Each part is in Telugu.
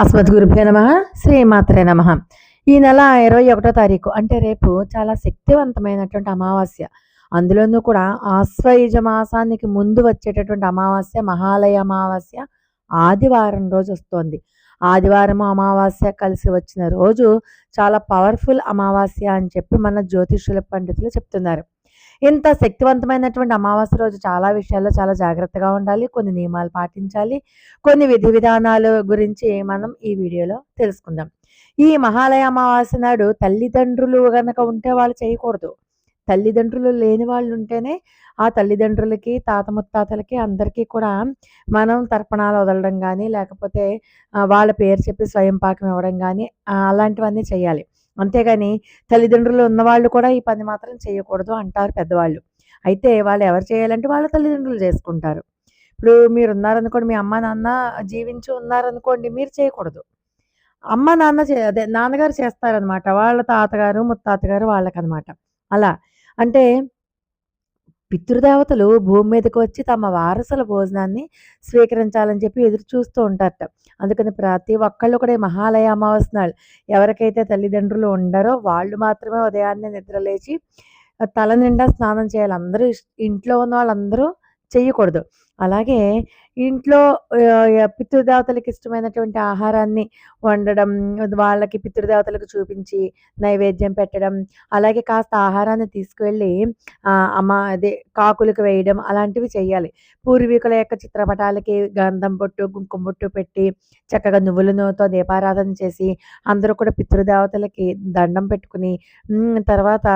అస్మద్గురుభ్యో నమ శ్రీమాత్రే నమ. ఈ నెల ఇరవై ఒకటో తారీఖు అంటే రేపు చాలా శక్తివంతమైనటువంటి అమావాస్య. అందులోనూ కూడా ఆశ్వయుజ మాసానికి ముందు వచ్చేటటువంటి అమావాస్య మహాలయ అమావాస్య ఆదివారం రోజు వస్తోంది. ఆదివారం అమావాస్య కలిసి వచ్చిన రోజు చాలా పవర్ఫుల్ అమావాస్య అని చెప్పి మన జ్యోతిష్యుల పండితులు చెప్తున్నారు. ఇంత శక్తివంతమైనటువంటి అమావాస్య రోజు చాలా విషయాల్లో చాలా జాగ్రత్తగా ఉండాలి కొన్ని నియమాలు పాటించాలి కొన్ని విధి విధానాల గురించి మనం ఈ వీడియోలో తెలుసుకుందాం. ఈ మహాలయ అమావాస్య నాడు తల్లిదండ్రులు కనుక ఉంటే వాళ్ళు చేయకూడదు. తల్లిదండ్రులు లేని వాళ్ళు ఉంటేనే ఆ తల్లిదండ్రులకి తాత ముత్తాతలకి అందరికీ కూడా మనం తర్పణాలు వదలడం కానీ లేకపోతే వాళ్ళ పేరు చెప్పి స్వయం పాకం ఇవ్వడం కానీ అలాంటివన్నీ చేయాలి. అంతేగాని తల్లిదండ్రులు ఉన్నవాళ్ళు కూడా ఈ పని మాత్రం చేయకూడదు అంటారు పెద్దవాళ్ళు. అయితే వాళ్ళు ఎవరు చేయాలంటే వాళ్ళ తల్లిదండ్రులు చేసుకుంటారు. ఇప్పుడు మీరు ఉన్నారనుకోండి మీ అమ్మ నాన్న జీవించి ఉన్నారనుకోండి మీరు చేయకూడదు. అమ్మ నాన్న చే అదే నాన్నగారు చేస్తారనమాట. వాళ్ళ తాతగారు ముత్తాతగారు వాళ్ళకనమాట. అలా అంటే పితృదేవతలు భూమి మీదకి వచ్చి తమ వారసుల భోజనాన్ని స్వీకరించాలని చెప్పి ఎదురు చూస్తూ ఉంటారట. అందుకని ప్రతి ఒక్కళ్ళు కూడా మహాలయ అమావాస్య నాళ్ళు ఎవరికైతే తల్లిదండ్రులు ఉండరో వాళ్ళు మాత్రమే ఉదయాన్నే నిద్రలేచి తల నిండా స్నానం చేయాలి. అందరూ ఇంట్లో ఉన్న వాళ్ళందరూ చేయకూడదు అలాగే ఇంట్లో పితృదేవతలకు ఇష్టమైనటువంటి ఆహారాన్ని వండడం వాళ్ళకి పితృదేవతలకు చూపించి నైవేద్యం పెట్టడం అలాగే కాస్త ఆహారాన్ని తీసుకువెళ్ళి అమ్మ అదే కాకులకు వేయడం అలాంటివి చేయాలి. పూర్వీకుల యొక్క చిత్రపటాలకి గంధం బొట్టు కుంకుమ బొట్టు పెట్టి చక్కగా నువ్వుల నూనెతో దీపారాధన చేసి అందరూ కూడా పితృదేవతలకి దండం పెట్టుకుని తర్వాత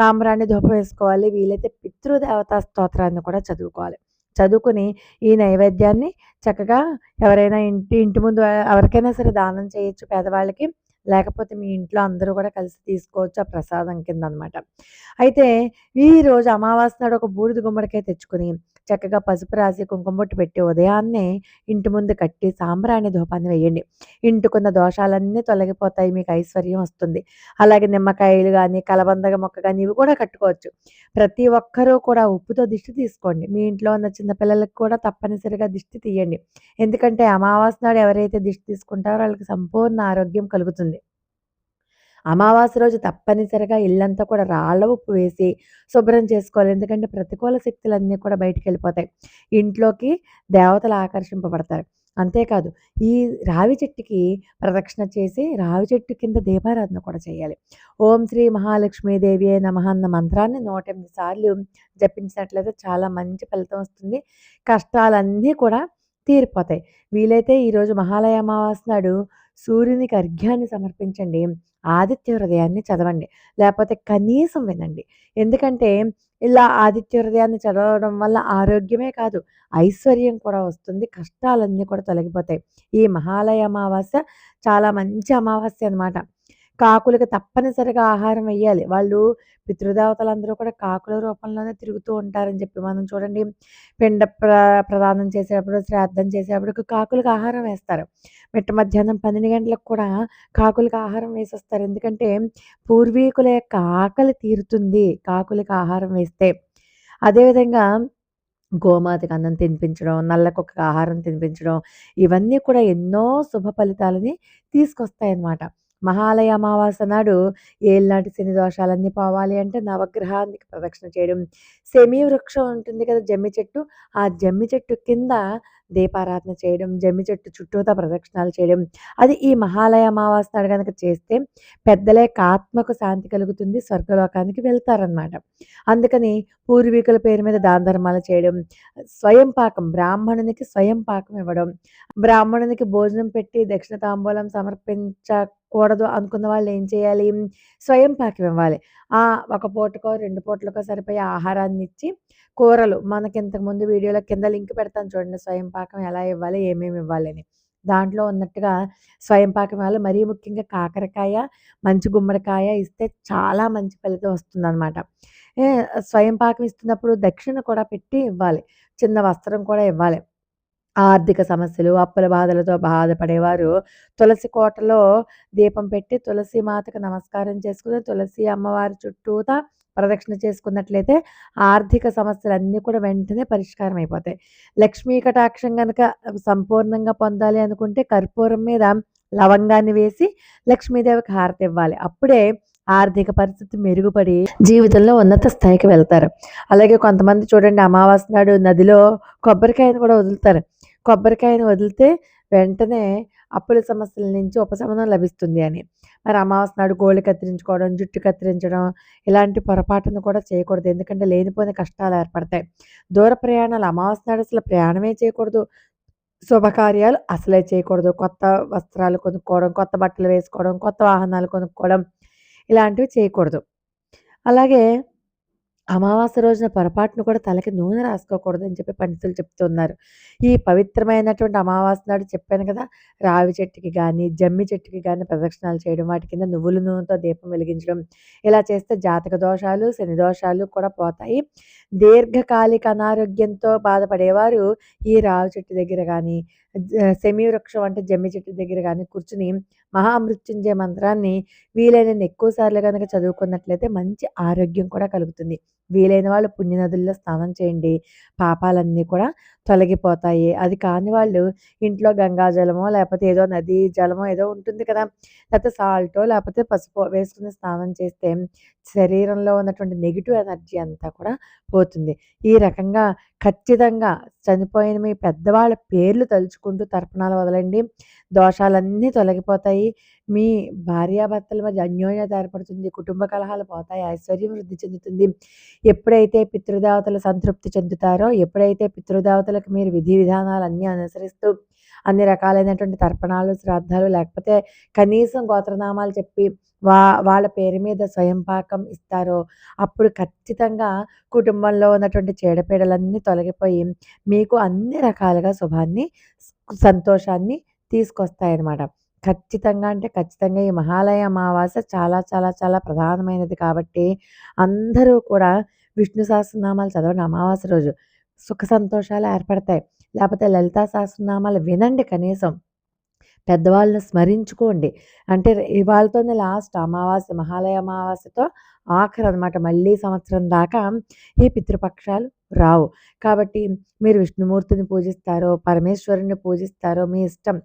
సాంబ్రాణి ధూపం వేసుకోవాలి. వీలైతే పితృదేవతా స్తోత్రాన్ని కూడా చదువుకోవాలి. చదువుకుని ఈ నైవేద్యాన్ని చక్కగా ఎవరైనా ఇంటి ఇంటి ముందు ఎవరికైనా సరే దానం చేయొచ్చు పేదవాళ్ళకి. లేకపోతే మీ ఇంట్లో అందరూ కూడా కలిసి తీసుకోవచ్చు ఆ ప్రసాదం కింద అనమాట అయితే ఈ రోజు అమావాస్య నాడు ఒక బూడిద గుమ్మడికాయ తెచ్చుకుని చక్కగా పసుపు రాసి కుంకుమొట్టు పెట్టి ఉదయాన్నే ఇంటి ముందు కట్టి సాంబ్రాణి ధూపాన్ని వేయండి. ఇంటికున్న దోషాలన్నీ తొలగిపోతాయి మీకు ఐశ్వర్యం వస్తుంది. అలాగే నిమ్మకాయలు కానీ కలబందగ మొక్క కానీ ఇవి కూడా కట్టుకోవచ్చు. ప్రతి ఒక్కరూ కూడా ఉప్పుతో దిష్టి తీసుకోండి. మీ ఇంట్లో ఉన్న చిన్నపిల్లలకు కూడా తప్పనిసరిగా దిష్టి తీయండి. ఎందుకంటే అమావాస్య నాడు ఎవరైతే దిష్టి తీసుకుంటారో వాళ్ళకి సంపూర్ణ ఆరోగ్యం కలుగుతుంది. అమావాస్య రోజు తప్పనిసరిగా ఇల్లంతా కూడా రాళ్ళ ఉప్పు వేసి శుభ్రం చేసుకోవాలి. ఎందుకంటే ప్రతికూల శక్తులన్నీ కూడా బయటికి వెళ్ళిపోతాయి. ఇంట్లోకి దేవతలు ఆకర్షింపబడతారు. అంతేకాదు ఈ రావి చెట్టుకి ప్రదక్షిణ చేసి రావి చెట్టు కింద దీపారాధన కూడా చేయాలి. ఓం శ్రీ మహాలక్ష్మీదేవి నమ అన్న మంత్రాన్ని నూట ఎనిమిది సార్లు జపించినట్లయితే చాలా మంచి ఫలితం వస్తుంది. కష్టాలన్నీ కూడా తీరిపోతాయి. వీలైతే ఈరోజు మహాలయ అమావాస్య నాడు సూర్యునికి అర్ఘ్యాన్ని సమర్పించండి. ఆదిత్య హృదయాన్ని చదవండి. లేకపోతే కనీసం వినండి. ఎందుకంటే ఇలా ఆదిత్య హృదయాన్ని చదవడం వల్ల ఆరోగ్యమే కాదు ఐశ్వర్యం కూడా వస్తుంది కష్టాలన్నీ కూడా తొలగిపోతాయి. ఈ మహాలయ అమావాస్య చాలా మంచి అమావాస్య అనమాట కాకులకు తప్పనిసరిగా ఆహారం వేయాలి వాళ్ళు పితృదేవతలందరూ కూడా కాకుల రూపంలోనే తిరుగుతూ ఉంటారని చెప్పి మనం చూడండి. పిండ ప్ర ప్రదానం చేసేటప్పుడు శ్రాద్ధం చేసేటప్పుడు కాకులకు ఆహారం వేస్తారు. మిట్ట మధ్యాహ్నం పన్నెండు గంటలకు కూడా కాకులకు ఆహారం వేసేస్తారు. ఎందుకంటే పూర్వీకుల యొక్క ఆకలి తీరుతుంది కాకులకు ఆహారం వేస్తే. అదేవిధంగా గోమాతకి అన్నం తినిపించడం నల్ల ఆహారం తినిపించడం ఇవన్నీ కూడా ఎన్నో శుభ ఫలితాలని తీసుకొస్తాయన్నమాట. మహాలయ అమావాస నాడు ఏళ్ళనాటి శని దోషాలన్నీ పోవాలి అంటే నవగ్రహానికి ప్రదక్షిణ చేయడం. సెమీ వృక్షం ఉంటుంది కదా జమ్మి చెట్టు ఆ జమ్మి చెట్టు కింద దీపారాధన చేయడం జమ్మి చెట్టు చుట్టూతా ప్రదక్షిణాలు చేయడం. అది ఈ మహాలయ అమావాస నాడు కనుక చేస్తే పెద్దల యొక్క ఆత్మకు శాంతి కలుగుతుంది స్వర్గలోకానికి వెళ్తారనమాట అందుకని పూర్వీకుల పేరు మీద దాన ధర్మాలు చేయడం స్వయం పాకం బ్రాహ్మణునికి స్వయం పాకం ఇవ్వడం బ్రాహ్మణునికి భోజనం పెట్టి దక్షిణ తాంబూలం కూడదు అనుకున్న వాళ్ళు ఏం చేయాలి? స్వయం పాకం ఇవ్వాలి. ఆ ఒక పూటకో రెండు పూటలకో సరిపోయే ఆహారాన్ని ఇచ్చి కూరలు మనకి ఇంతకు ముందు వీడియోలో కింద లింక్ పెడతాను చూడండి. స్వయం పాకం ఎలా ఇవ్వాలి? ఏమేమి ఇవ్వాలి అని. దాంట్లో ఉన్నట్టుగా స్వయం పాకం ఇవ్వాలి. మరీ ముఖ్యంగా కాకరకాయ మంచి గుమ్మడికాయ ఇస్తే చాలా మంచి ఫలితం వస్తుందన్నమాట. స్వయం పాకం ఇస్తున్నప్పుడు దక్షిణ కూడా పెట్టి ఇవ్వాలి. చిన్న వస్త్రం కూడా ఇవ్వాలి. ఆర్థిక సమస్యలు అప్పుల బాధలతో బాధపడేవారు. తులసి కోటలో దీపం పెట్టి తులసి మాతకు నమస్కారం చేసుకుని తులసి అమ్మవారి చుట్టూతా ప్రదక్షిణ చేసుకున్నట్లయితే ఆర్థిక సమస్యలన్నీ కూడా వెంటనే పరిష్కారం అయిపోతాయి. లక్ష్మీ కటాక్షం కనుక సంపూర్ణంగా పొందాలి అనుకుంటే కర్పూరం మీద లవంగాన్ని వేసి లక్ష్మీదేవికి హారతి ఇవ్వాలి. అప్పుడే ఆర్థిక పరిస్థితి మెరుగుపడి జీవితంలో ఉన్నత స్థాయికి వెళ్తారు. అలాగే కొంతమంది చూడండి అమావాస్య నాడు నదిలో కొబ్బరికాయను కూడా వదులుతారు. కొబ్బరికాయను వదిలితే వెంటనే అప్పుల సమస్యల నుంచి ఉపశమనం లభిస్తుంది అని. మరి అమావాస్య నాడు గోళ్ళు కత్తిరించుకోవడం జుట్టు కత్తిరించడం ఇలాంటి పొరపాటును కూడా చేయకూడదు. ఎందుకంటే లేనిపోయిన కష్టాలు ఏర్పడతాయి. దూర ప్రయాణాలు అమావాస్య నాడు అసలు ప్రయాణమే చేయకూడదు. శుభకార్యాలు అసలే చేయకూడదు. కొత్త వస్త్రాలు కొనుక్కోవడం కొత్త బట్టలు వేసుకోవడం కొత్త వాహనాలు కొనుక్కోవడం ఇలాంటివి చేయకూడదు. అలాగే అమావాస్య రోజున పొరపాటును కూడా తలకి నూనె రాసుకోకూడదు అని చెప్పి పండితులు చెప్తున్నారు. ఈ పవిత్రమైనటువంటి అమావాస్య నాడు చెప్పాను కదా రావి చెట్టుకి కానీ జమ్మి చెట్టుకి కానీ ప్రదక్షిణాలు చేయడం వాటి కింద నువ్వుల నూనెతో దీపం వెలిగించడం ఇలా చేస్తే జాతక దోషాలు శని దోషాలు కూడా పోతాయి. దీర్ఘకాలిక అనారోగ్యంతో బాధపడేవారు ఈ రావి చెట్టు దగ్గర కానీ వృక్షం అంటే జమ్మి చెట్టు దగ్గర కానీ కూర్చుని మహామృత్యుంజయ మంత్రాన్ని వీలైనన్ని ఎక్కువ సార్లు కనుక చదువుకున్నట్లయితే మంచి ఆరోగ్యం కూడా కలుగుతుంది. వీలైన వాళ్ళు పుణ్యనదుల్లో స్నానం చేయండి. పాపాలన్నీ కూడా తొలగిపోతాయి. అది కాని వాళ్ళు ఇంట్లో గంగా జలమో లేకపోతే ఏదో నది జలమో ఏదో ఉంటుంది కదా. లేకపోతే సాల్టో లేకపోతే పసుపు వేసుకుని స్నానం చేస్తే శరీరంలో ఉన్నటువంటి నెగిటివ్ ఎనర్జీ అంతా కూడా పోతుంది. ఈ రకంగా ఖచ్చితంగా చనిపోయిన మీ పెద్దవాళ్ళ పేర్లు తలుచుకుంటూ తర్పణాలు వదలండి. దోషాలన్నీ తొలగిపోతాయి. మీ భార్యాభర్తల మధ్య అన్యోన్యత ఏర్పడుతుంది. కుటుంబ కలహాలు పోతాయి. ఐశ్వర్యం వృద్ధి చెందుతుంది. ఎప్పుడైతే పితృదేవతలు సంతృప్తి చెందుతారో ఎప్పుడైతే పితృదేవతలకు మీరు విధి విధానాలు అన్నీ అనుసరిస్తూ అన్ని రకాలైనటువంటి తర్పణాలు శ్రాద్ధాలు లేకపోతే కనీసం గోత్రనామాలు చెప్పి వా వాళ్ళ పేరు మీద స్వయం పాకం ఇస్తారో అప్పుడు ఖచ్చితంగా కుటుంబంలో ఉన్నటువంటి చీడపీడలన్నీ తొలగిపోయి మీకు అన్ని రకాలుగా శుభాన్ని సంతోషాన్ని తీసుకొస్తాయన్నమాట. ఖచ్చితంగా అంటే ఖచ్చితంగా ఈ మహాలయ అమావాస్య చాలా చాలా చాలా ప్రధానమైనది కాబట్టి అందరూ కూడా విష్ణు సహస్రనామాలు చదవండి అమావాస్య రోజు. సుఖ సంతోషాలు ఏర్పడతాయి. లేకపోతే లలితా సహస్రనామాలు వినండి కనీసం. పెద్దవాళ్ళని స్మరించుకోండి. అంటే ఇవాళతోనే లాస్ట్ అమావాస్య మహాలయ అమావాస్యతో ఆఖరు అనమాట మళ్ళీ సంవత్సరం దాకా ఈ పితృపక్షాలు రావు. కాబట్టి మీరు విష్ణుమూర్తిని పూజిస్తారో పరమేశ్వరుని పూజిస్తారో మీ ఇష్టం.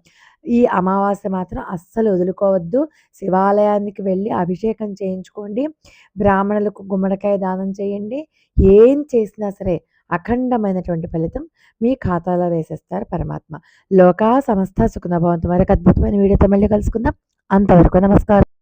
ఈ అమావాస్య మాత్రం అస్సలు వదులుకోవద్దు. శివాలయానికి వెళ్ళి అభిషేకం చేయించుకోండి. బ్రాహ్మణులకు గుమ్మడికాయ దానం చేయండి. ఏం చేసినా సరే అఖండమైనటువంటి ఫలితం మీ ఖాతాలో వేసేస్తారు పరమాత్మ. లోకా సమస్త సుఖనభవంతు మరొక అద్భుతమైన వీడియోతో మళ్ళీ కలుసుకుందాం. అంతవరకు నమస్కారం.